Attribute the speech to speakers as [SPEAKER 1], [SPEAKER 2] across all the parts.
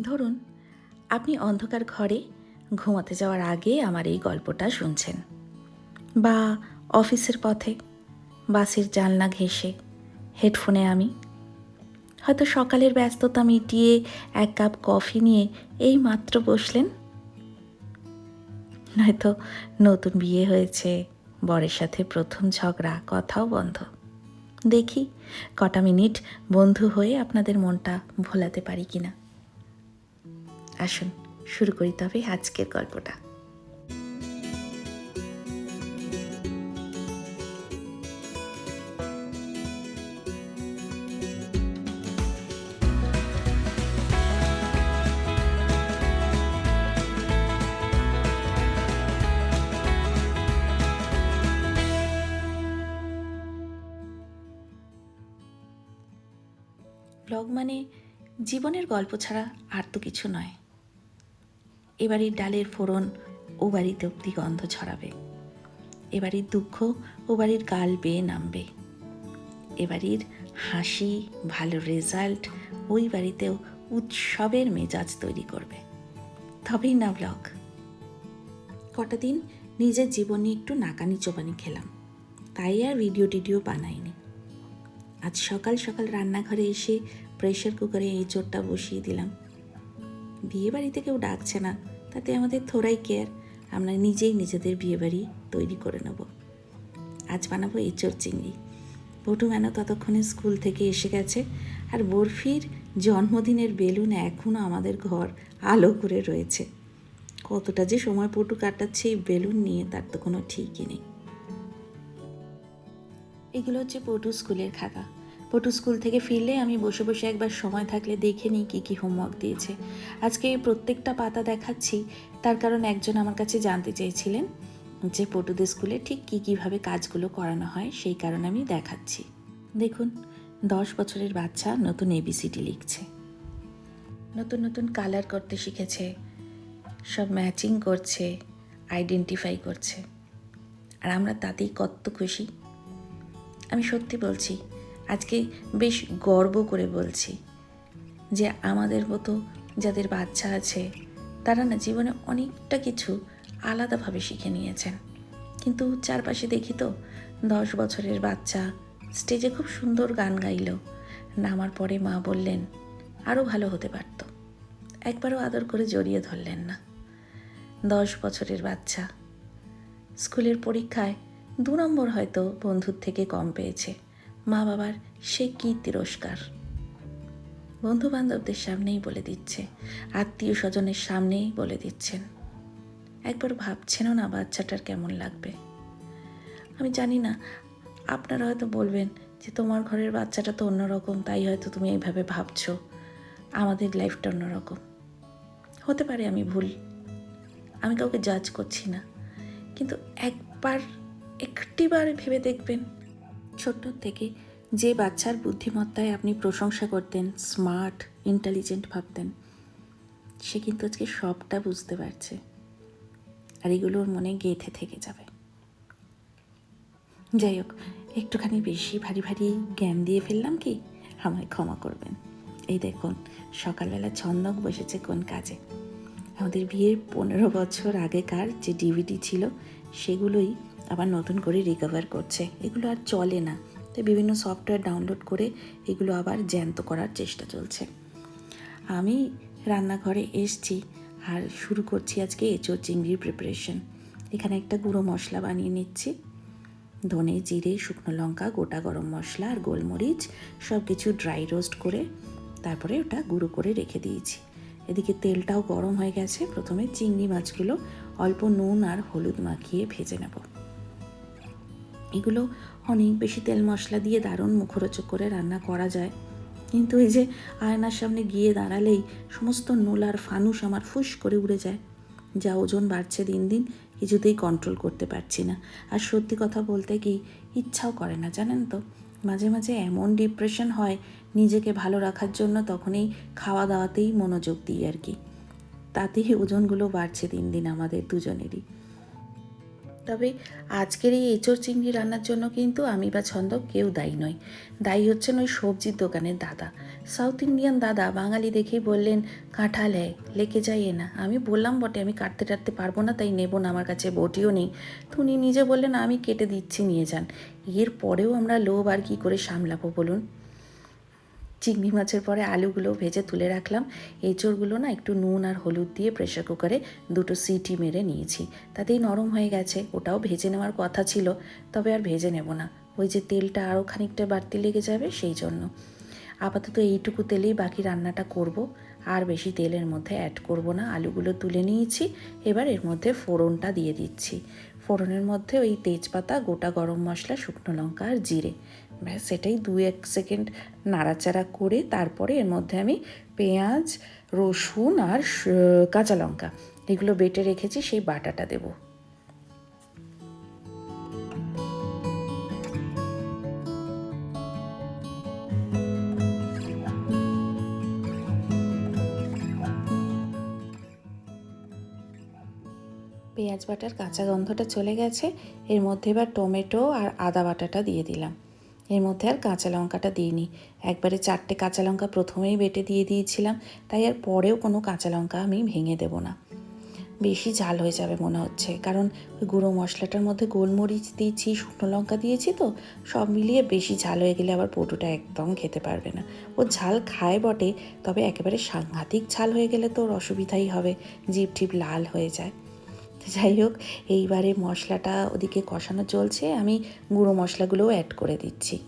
[SPEAKER 1] ধরুন, আপনি অন্ধকার ঘরে ঘুমাতে যাওয়ার আগে আমার এই গল্পটা শুনছেন। বা অফিসের পথে, বাসের জানলা ঘেঁষে, হেডফোনে আমি। হয়তো সকালের ব্যস্ততা মিটিয়ে এক কাপ কফি নিয়ে এই মাত্র বসলেন। নয়তো নতুন বিয়ে হয়েছে, বরের সাথে প্রথম ঝগড়া, কথাও বন্ধ। দেখি, কটা মিনিট বন্ধু হয়ে আপনাদের মনটা ভোলাতে পারি কিনা। আসুন, শুরু করি তবে আজকের গল্পটা। ব্লগ মানে জীবনের গল্প ছাড়া আর তো কিছু নয়। এবাড়ির ডালের ফোড়ন ও বাড়িতে অব্দি গন্ধ ছড়াবে। এবাড়ির দুঃখ ও বাড়ির গাল বেয়ে নামবে। এবাড়ির হাসি, ভালো রেজাল্ট ওই বাড়িতেও উৎসবের মেজাজ তৈরি করবে। তবেই না ব্লগ। কটা দিন নিজের জীবন একটু নাকানি চোবানি খেলাম। তাই আর ভিডিও টিডিও বানাইনি। আজ সকাল সকাল রান্নাঘরে এসে প্রেশার কুকারে এই চোরটা বসিয়ে দিলাম। বিয়ে বাড়িতে কেউ ডাকছে না। তাতে আমাদের থোড়াই কেয়ার, আমরা নিজেই নিজেদের বিয়ে বাড়ি তৈরি করে নেব। আজ বানাবো এঁচোর চিংড়ি। বটু ম্যানো ততক্ষণে স্কুল থেকে এসে গেছে আর বরফির জন্মদিনের বেলুন এখনও আমাদের ঘর আলো করে রয়েছে। কতটা যে সময় পটু কাটাচ্ছে এই বেলুন নিয়ে তার তো কোনো ঠিকই নেই। এগুলো হচ্ছে পটু স্কুলের খাতা। পটু স্কুল থেকে ফিরলে আমি বসে বসে একবার সময় থাকলে দেখে নিই কী কী হোমওয়ার্ক দিয়েছে। আজকে এই প্রত্যেকটা পাতা দেখাচ্ছি, তার কারণ একজন আমার কাছে জানতে চেয়েছিলেন যে পটুদের স্কুলে ঠিক কী কীভাবে কাজগুলো করানো হয়, সেই কারণে আমি দেখাচ্ছি। দেখুন, দশ বছরের বাচ্চা নতুন এবিসিডি লিখছে। নতুন নতুন কালার করতে শিখেছে, সব ম্যাচিং করছে আইডেন্টিফাই করছে। আর আমরা তাতেই কত খুশি। আমি সত্যি বলছি আজকে বেশ গর্ব করে বলছি যে আমাদের মতো যাদের বাচ্চা আছে, তারা না জীবনে অনেকটা কিছু আলাদাভাবে শিখে নিয়েছেন। কিন্তু চারপাশে দেখি তো দশ বছরের বাচ্চা স্টেজে খুব সুন্দর গান গাইল, নামার পরে মা বললেন আরও ভালো হতে পারত। একবারও আদর করে জড়িয়ে ধরলেন না। দশ বছরের বাচ্চা, স্কুলের পরীক্ষায় দু নম্বর হয়তো বন্ধুর থেকে কম পেয়েছে। মা বাবার সে কী তিরস্কার? বন্ধু বান্ধবদের সামনেই বলে দিচ্ছে, আত্মীয় স্বজনের সামনেই বলে দিচ্ছেন। একবার ভাবছেনও না বাচ্চাটার কেমন লাগবে। আমি জানি না, আপনারা হয়তো বলবেন যে তোমার ঘরের বাচ্চাটা তো অন্যরকম, তাই হয়তো তুমি এইভাবে ভাবছ। আমাদের লাইফটা অন্যরকম। হতে পারে আমি ভুল, আমি কাউকে জাজ করছি না। কিন্তু একবার, একটিবার ভেবে দেখবেন ছোট্ট থেকে যে বাচ্চার বুদ্ধিমত্তায় আপনি প্রশংসা করতেন স্মার্ট ইন্টেলিজেন্ট ভাবতেন, সে কিন্তু আজকে সবটা বুঝতে পারছে। আর এগুলো ওর মনে গেঁথে থেকে যাবে। যাই হোক, একটুখানি বেশি ভারী ভারী জ্ঞান দিয়ে ফেললাম কি? আমায় ক্ষমা করবেন। এই দেখুন, সকালবেলা ছন্দক বসেছে কোন কাজে? আমাদের বিয়ের পনেরো বছর আগেকার যে ডিভিডি ছিল, সেগুলোই আবার নতুন করে রিকভার করছে। এগুলো আর চলে না। তাই বিভিন্ন সফটওয়্যার ডাউনলোড করে এগুলো আবার জ্যান্ত করার চেষ্টা চলছে। আমি রান্নাঘরে এসছি আর শুরু করছি আজকে এঁচোর চিংড়ির প্রিপারেশন এখানে একটা গুঁড়ো মশলা বানিয়ে নিচ্ছি। ধনে, জিরে, শুকনো লঙ্কা, গোটা গরম মশলা আর গোলমরিচ সব কিছু ড্রাই রোস্ট করে তারপরে ওটা গুঁড়ো করে রেখে দিয়েছি। এদিকে তেলটাও গরম হয়ে গেছে। প্রথমে চিংড়ি মাছগুলো অল্প নুন আর হলুদ মাখিয়ে ভেজে নেব। এগুলো অনেক বেশি তেল মশলা দিয়ে দারুণ মুখরোচক করে রান্না করা যায়। কিন্তু এই যে আয়নার সামনে গিয়ে দাঁড়ালেই সমস্ত নোলার ফানুস আমার ফুস করে উড়ে যায়। যা ওজন বাড়ছে দিন দিন, কিছুতেই কন্ট্রোল করতে পারছি না। আর সত্যি কথা বলতে কি, ইচ্ছাও করে না, জানেন তো? মাঝে মাঝে এমন ডিপ্রেশন হয়, নিজেকে ভালো রাখার জন্য তখনই খাওয়া দাওয়াতেই মনোযোগ দিই আর কি। তাতেই ওজনগুলো বাড়ছে দিন দিন আমাদের দুজনেরই। তবে আজকের এই এঁচড় চিংড়ি রান্নার জন্য কিন্তু আমি বা ছন্দ কেউ দায়ী নয় দায়ী হচ্ছেন ওই সবজির দোকানের দাদা। সাউথ ইন্ডিয়ান দাদা বাঙালি দেখেই বললেন, কাঁঠাল হ্যায় লেকে যাইয়ে না। আমি বললাম, বটে, আমি কাটতে টাটতে পারব না, তাই নেব না, আমার কাছে বটিও নেই। তো উনি নিজে বললেন, আমি কেটে দিচ্ছি, নিয়ে যান। এর পরেও আমরা লোভ আর কী করে সামলাবো বলুন? চিংড়ি মাছের পরে আলুগুলো ভেজে তুলে রাখলাম। এঁচড়গুলো না একটু নুন আর হলুদ দিয়ে প্রেশার কুকারে দুটো সিটি মেরে নিয়েছি। তাতেই নরম হয়ে গেছে, ওটাও ভেজে নেওয়ার কথা ছিল, তবে আর ভেজে নেব না। ওই যে তেলটা আরও খানিকটা বাড়তি লেগে যাবে সেই জন্য। আপাতত এইটুকু তেলেই বাকি রান্নাটা করব। আর বেশি তেলের মধ্যে অ্যাড করব না। আলুগুলো তুলে নিয়েছি, এবার এর মধ্যে ফোড়নটা দিয়ে দিচ্ছি। ফোড়নের মধ্যে ওই তেজপাতা, গোটা গরম মশলা, শুকনো লঙ্কা আর জিরে। সেটাই দু এক সেকেন্ড নাড়াচাড়া করে তারপরে এর মধ্যে আমি পেঁয়াজ, রসুন আর কাঁচা লঙ্কা এগুলো বেটে রেখেছি, সেই বাটাটা দেবো। পেঁয়াজ বাটার কাঁচা গন্ধটা চলে গেছে, এর মধ্যে এবার টমেটো আর আদা বাটাটা দিয়ে দিলাম। এর মধ্যে আর কাঁচা লঙ্কাটা দিইনি। একবারে চারটে কাঁচা লঙ্কা প্রথমেই বেটে দিয়ে দিয়েছিলাম, তাই আর পরেও কোনো কাঁচা লঙ্কা আমি ভেঙে দেবো না। বেশি ঝাল হয়ে যাবে মনে হচ্ছে, কারণ ওই গুঁড়ো মশলাটার মধ্যে গোলমরিচ দিয়েছি, শুকনো লঙ্কা দিয়েছি তো, সব মিলিয়ে বেশি ঝাল হয়ে গেলে আবার পটুটা একদম খেতে পারবে না। ও ঝাল খায় বটে, তবে একেবারে সাংঘাতিক ঝাল হয়ে গেলে তো ওর অসুবিধাই হবে, জিভ টিপ লাল হয়ে যায়। যাই হোক, এইবারে মশলাটা ওদিকে কষানো চলছে। আমি গুঁড়ো মশলাগুলোও অ্যাড করে দিচ্ছি।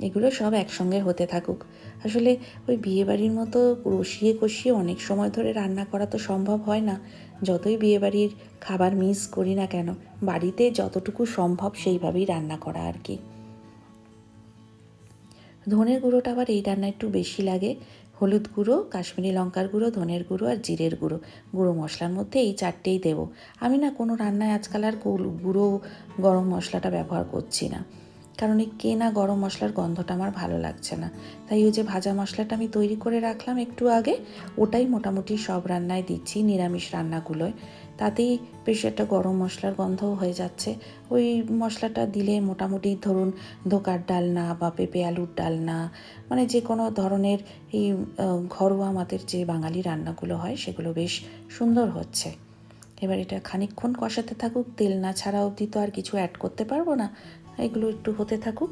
[SPEAKER 1] এগুলো সব একসঙ্গে হতে থাকুক। আসলে ওই বিয়েবাড়ির মতো কষিয়ে কষিয়ে অনেক সময় ধরে রান্না করা তো সম্ভব হয় না। যতই বিয়েবাড়ির খাবার মিস করি না কেন, বাড়িতে যতটুকু সম্ভব সেইভাবেই রান্না করা আর কি। ধনের গুঁড়োটা আবার এই রান্না একটু বেশি লাগে। হলুদ গুঁড়ো, কাশ্মীরি লঙ্কার গুঁড়ো, ধনের গুঁড়ো আর জিরের গুঁড়ো। গুঁড়ো মশলার মধ্যে এই চারটেই দেবো। আমি না কোনো রান্নায় আজকাল আর গুঁড়ো গরম মশলাটা ব্যবহার করছি না। কারণ এই কেনা গরম মশলার গন্ধটা আমার ভালো লাগছে না। তাই ওই যে ভাজা মশলাটা আমি তৈরি করে রাখলাম একটু আগে, ওটাই মোটামুটি সব রান্নায় দিচ্ছি নিরামিষ রান্নাগুলোয়। তাতেই বেশ একটা গরম মশলার গন্ধও হয়ে যাচ্ছে। ওই মশলাটা দিলে মোটামুটি ধরুন ধোকার ডালনা বা পেঁপে আলুর ডালনা মানে যে কোনো ধরনের এই ঘরোয়া আমাদের যে বাঙালি রান্নাগুলো হয় সেগুলো বেশ সুন্দর হচ্ছে। এবার এটা খানিকক্ষণ কষাতে থাকুক, তেল না ছাড়া অবধি তো আর কিছু অ্যাড করতে পারব না। এগুলো একটু হতে থাকুক।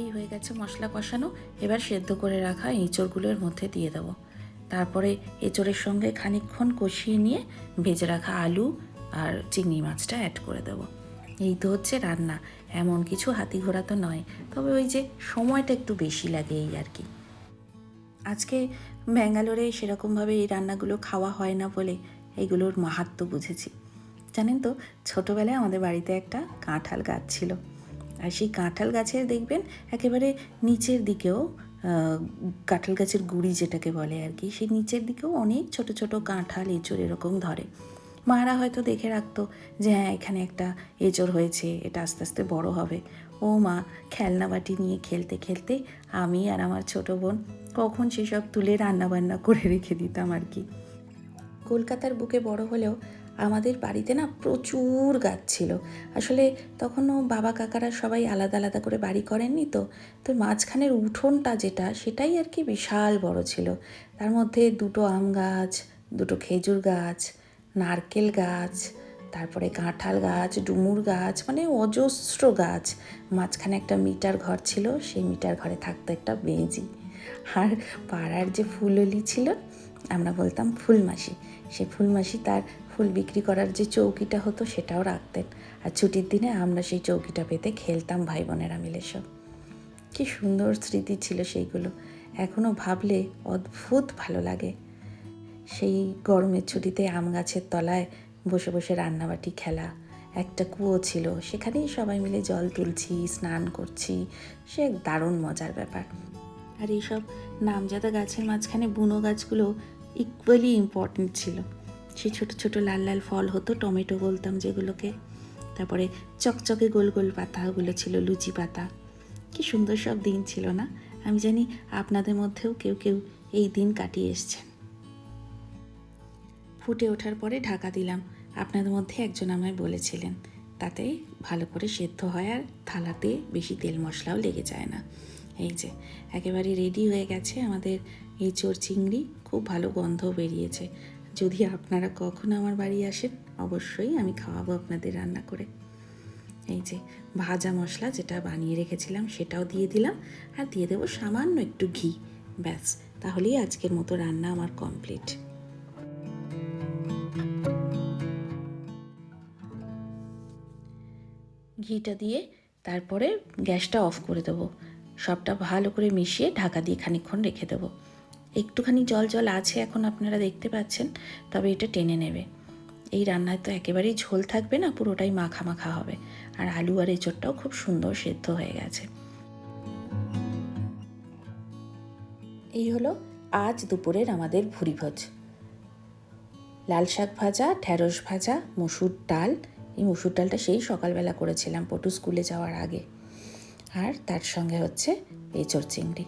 [SPEAKER 1] এই হয়ে গেছে মশলা কষানো। এবার সেদ্ধ করে রাখা এঁচড়গুলোর মধ্যে দিয়ে দেবো। তারপরে এঁচড়ের সঙ্গে খানিকক্ষণ কষিয়ে নিয়ে ভেজে রাখা আলু আর চিংড়ি মাছটা অ্যাড করে দেবো। এই তো হচ্ছে রান্না। এমন কিছু হাতি ঘোড়া তো নয়, তবে ওই যে সময়টা একটু বেশি লাগে এই আর কি। আজকে ব্যাঙ্গালোরে সেরকমভাবে এই রান্নাগুলো খাওয়া হয় না বলে এগুলোর মাহাত্ম বুঝেছি। জানেন তো, ছোটোবেলায় আমাদের বাড়িতে একটা কাঁঠাল গাছ ছিল। আর সেই কাঁঠাল গাছের দেখবেন একেবারে নিচের দিকেও কাঁঠাল গাছের গুড়ি যেটাকে বলে আর কি, সেই নিচের দিকেও অনেক ছোট ছোট কাঁঠাল, এঁচড় এরকম ধরে। মারা হয়তো দেখে রাখতো যে হ্যাঁ এখানে একটা এঁচড় হয়েছে, এটা আস্তে আস্তে বড় হবে। ও মা খেলনা বাটি নিয়ে খেলতে খেলতে আমি আর আমার ছোট বোন কখন সেসব তুলে রান্না বান্না করে রেখে দিতাম আর কি। কলকাতার বুকে বড় হলেও আমাদের বাড়িতে না প্রচুর গাছ ছিল। আসলে তখনও বাবা কাকারা সবাই আলাদা আলাদা করে বাড়ি করেননি তো। তো মাঝখানের উঠোনটা যেটা, সেটাই আর কি বিশাল বড় ছিল। তার মধ্যে দুটো আম গাছ, দুটো খেজুর গাছ, নারকেল গাছ, তারপরে কাঁঠাল গাছ, ডুমুর গাছ মানে অজস্র গাছ। মাঝখানে একটা মিটার ঘর ছিল, সেই মিটার ঘরে থাকতো একটা বেঞ্জি আর পাড়ার যে ফুললি ছিল, আমরা বলতাম ফুলমাসি। সে ফুলমাসি তার ফুল বিক্রি করার যে চৌকিটা হতো সেটাও রাখতেন। আর ছুটির দিনে আমরা সেই চৌকিটা পেতে খেলতাম ভাই বোনেরা মিলে সব। কি সুন্দর স্মৃতি ছিল সেইগুলো। এখনও ভাবলে অদ্ভুত ভালো লাগে। সেই গরমের ছুটিতে আম গাছের তলায় বসে বসে রান্নাবাটি খেলা, একটা কুয়ো ছিল, সেখানেই সবাই মিলে জল তুলছি, স্নান করছি, সে এক দারুণ মজার ব্যাপার। আর এইসব নামজাদা গাছের মাঝখানে বুনো গাছগুলো ইকুয়ালি ইম্পর্ট্যান্ট ছিল। সেই ছোট ছোট লাল লাল ফল হতো, টমেটো বলতাম যেগুলোকে। তারপরে চকচকে গোল গোল পাতাগুলো ছিল, লুচি পাতা। কি সুন্দর সব দিন ছিল না? আমি জানি আপনাদের মধ্যেও কেউ কেউ এই দিন কাটিয়ে এসছেন। ফুটে ওঠার পরে ঢাকা দিলাম। আপনাদের মধ্যে একজন আমায় বলেছিলেন, তাতে ভালো করে সেদ্ধ হয় আর থালাতে বেশি তেল মশলাও লেগে যায় না। এই যে, একেবারে রেডি হয়ে গেছে আমাদের এঁচোড় চিংড়ি। খুব ভালো গন্ধ বেরিয়েছে। যদি আপনারা কখনো আমার বাড়ি আসেন, অবশ্যই আমি খাওয়াবো আপনাদের রান্না করে। এই যে ভাজা মশলা যেটা বানিয়ে রেখেছিলাম, সেটাও দিয়ে দিলাম। আর দিয়ে দেবো সামান্য একটু ঘি। ব্যাস, তাহলেই আজকের মতো রান্না আমার কমপ্লিট। ঘিটা দিয়ে তারপরে গ্যাসটা অফ করে দেবো। সবটা ভালো করে মিশিয়ে ঢাকা দিয়ে খানিকক্ষণ রেখে দেবো। একটুখানি জল জল আছে এখন আপনারা দেখতে পাচ্ছেন, তবে এটা টেনে নেবে। এই রান্নায় তো একেবারেই ঝোল থাকবে না, পুরোটাই মাখা মাখা হবে। আর আলু আর এঁচোড়টাও খুব সুন্দর সেদ্ধ হয়ে গেছে। এই হলো আজ দুপুরের আমাদের ভুরিভোজ। লাল শাক ভাজা, ঢ্যাঁড়স ভাজা, মসুর ডাল। এই মসুর ডালটা সেই সকালবেলা করেছিলাম, পটু স্কুলে যাওয়ার আগে। আর তার সঙ্গে হচ্ছে এঁচড় চিংড়ি।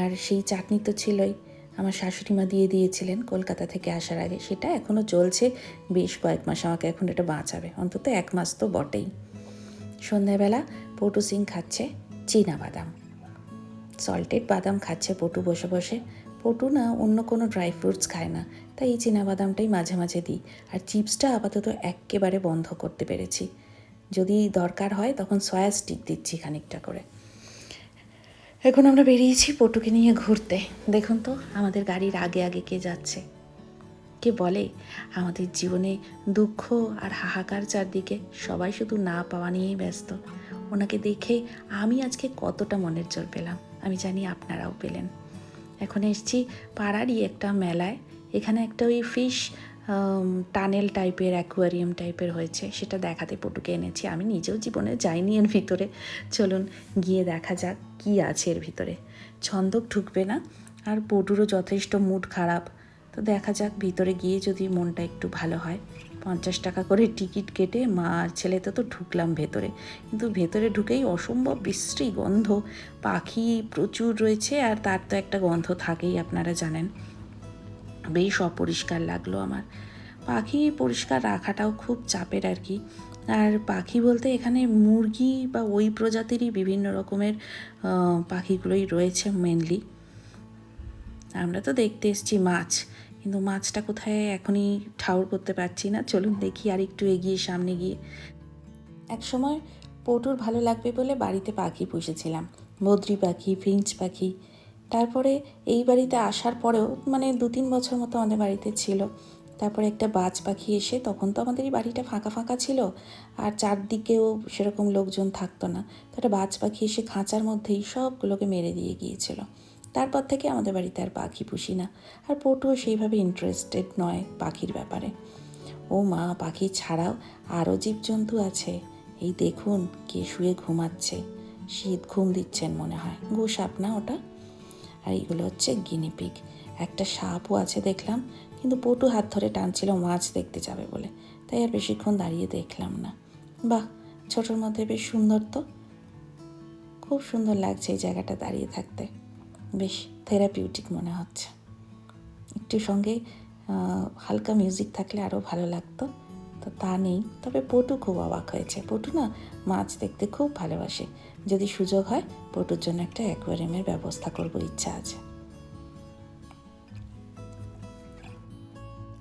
[SPEAKER 1] আর সেই চাটনি তো ছিলই। আমার শাশুড়ি মা দিয়ে দিয়েছিলেন কলকাতা থেকে আসার আগে। সেটা এখনও চলছে, বেশ কয়েক মাস আমাকে এখন এটা বাঁচাবে। অন্তত এক মাস তো বটেই। সন্ধ্যাবেলা পটু সিং খাচ্ছে চীনা বাদাম সল্টেড বাদাম খাচ্ছে পটু বসে বসে। পটু না অন্য কোনো ড্রাই ফ্রুটস খায় না, তাই এই চীনা বাদামটাই মাঝে মাঝে দিই। আর চিপসটা আপাতত একেবারে বন্ধ করতে পেরেছি। যদি দরকার হয় তখন সয়া স্টিক দিচ্ছি খানিকটা করে। এখন আমরা বেরিয়েছি পটুকে নিয়ে ঘুরতে। দেখুন তো, আমাদের গাড়ির আগে আগে কে যাচ্ছে। কে বলে, আমাদের জীবনে দুঃখ আর হাহাকার চারদিকে সবাই শুধু না পাওয়া নিয়েই ব্যস্ত। ওনাকে দেখে আমি আজকে কতটা মনের জোর পেলাম। আমি জানি আপনারাও পেলেন। এখন এসছি পাড়ারই একটা মেলায়। এখানে একটা ওই ফিশ টানেল টাইপের, অ্যাকোয়ারিয়াম টাইপের হয়েছে। সেটা দেখাতে পটুকে এনেছি। আমি নিজেও জীবনে যাইনি এর ভিতরে। চলুন গিয়ে দেখা যাক কি আছে এর ভিতরে। ছন্দক ঢুকবে না? আর পটুরও যথেষ্ট মুড খারাপ। তো দেখা যাক ভিতরে গিয়ে যদি মনটা একটু ভালো হয়। পঞ্চাশ টাকা করে টিকিট কেটে মা আর ছেলেতে তো ঢুকলাম ভেতরে। কিন্তু ভেতরে ঢুকেই অসম্ভব বিশ্রী গন্ধ। পাখি প্রচুর রয়েছে আর তার তো একটা গন্ধ থাকেই, আপনারা জানেন। বেশ অপরিষ্কার লাগল আমার। পাখি পরিষ্কার রাখাটাও খুব চাপের আর কি আর পাখি বলতে এখানে মুরগি বা ওই প্রজাতিরই বিভিন্ন রকমের পাখিগুলোই রয়েছে মেনলি আমরা তো দেখতে এসেছি মাছ, কিন্তু মাছটা কোথায় এখনই ঠাউর করতে পারছি না। চলুন দেখি আর একটু এগিয়ে সামনে গিয়ে। এক সময় পটুর ভালো লাগবে বলে বাড়িতে পাখি পুষেছিলাম। বদ্রি পাখি, ফিঞ্চ পাখি তারপরে এই বাড়িতে আসার পরেও মানে দু তিন বছর মতো আমাদের বাড়িতে ছিল। তারপরে একটা বাজ পাখি এসে, তখন তো আমাদের এই বাড়িটা ফাঁকা ফাঁকা ছিল, আর চারদিকেও সেরকম লোকজন থাকতো না। তো একটা বাজ পাখি এসে খাঁচার মধ্যেই সবগুলোকে মেরে দিয়ে গিয়েছিল। তারপর থেকে আমাদের বাড়িতে আর পাখি পুষি না। আর পটুও সেইভাবে ইন্টারেস্টেড নয় পাখির ব্যাপারে। ও মা, পাখি ছাড়াও আরও জীবজন্তু আছে। এই দেখুন কে শুয়ে ঘুমাচ্ছে। শীত ঘুম দিচ্ছেন মনে হয়। গো সাপ না ওটা? আর এইগুলো হচ্ছে গিনিপিগ একটা সাপও আছে দেখলাম, কিন্তু পটু হাত ধরে টানছিল, মাছ দেখতে যাবে বলে। তাই আর বেশিক্ষণ দাঁড়িয়ে দেখলাম না। বাহ, ছোটোর মধ্যে বেশ সুন্দর তো। খুব সুন্দর লাগছে এই জায়গাটা দাঁড়িয়ে থাকতে। বেশ থেরাপিউটিক মনে হচ্ছে। একটু সঙ্গে হালকা মিউজিক থাকলে আরও ভালো লাগতো। তো তা নেই। তবে পটু খুব অবাক হয়েছে। পটু না মাছ দেখতে খুব ভালোবাসে। যদি সুযোগ হয়, পটুর জন্য একটা অ্যাকোয়ারিয়ামের ব্যবস্থা করব, ইচ্ছা আছে।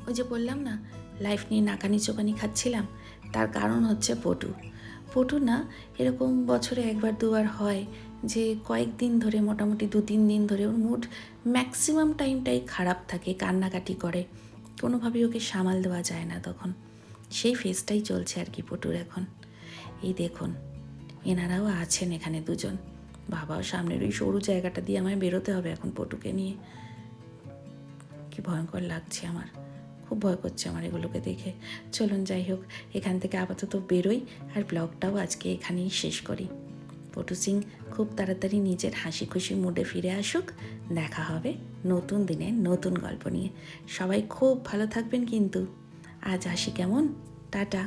[SPEAKER 1] ওই যে বললাম না, লাইফ নিয়ে নাকানি চোকানি খাচ্ছিলাম। তার কারণ হচ্ছে পটু। পটু না এরকম বছরে একবার, দুবার হয় যে কয়েকদিন ধরে, মোটামুটি দু তিন দিন ধরে ওর মুড ম্যাক্সিমাম টাইমটাই খারাপ থাকে, কান্নাকাটি করে। কোনোভাবেই ওকে সামাল দেওয়া যায় না তখন। সেই ফেসটাই চলছে আর কি পটুর এখন। এই দেখুন, এনারাও আছেন এখানে দুজন। বাবাও সামনের ওই সরু জায়গাটা দিয়ে আমায় বেরোতে হবে এখন পটুকে নিয়ে। কি ভয়ঙ্কর লাগছে আমার। খুব ভয় করছে আমার এগুলোকে দেখে। চলুন যাই হোক, এখান থেকে আপাতত বেরোই আর ব্লগটাও আজকে এখানেই শেষ করি। পটু সিং, খুব তাড়াতাড়ি নিজের হাসি খুশি মুডে ফিরে আসুক। দেখা হবে নতুন দিনে নতুন গল্প নিয়ে। সবাই খুব ভালো থাকবেন কিন্তু। আজ আসি কেমন? টাটা।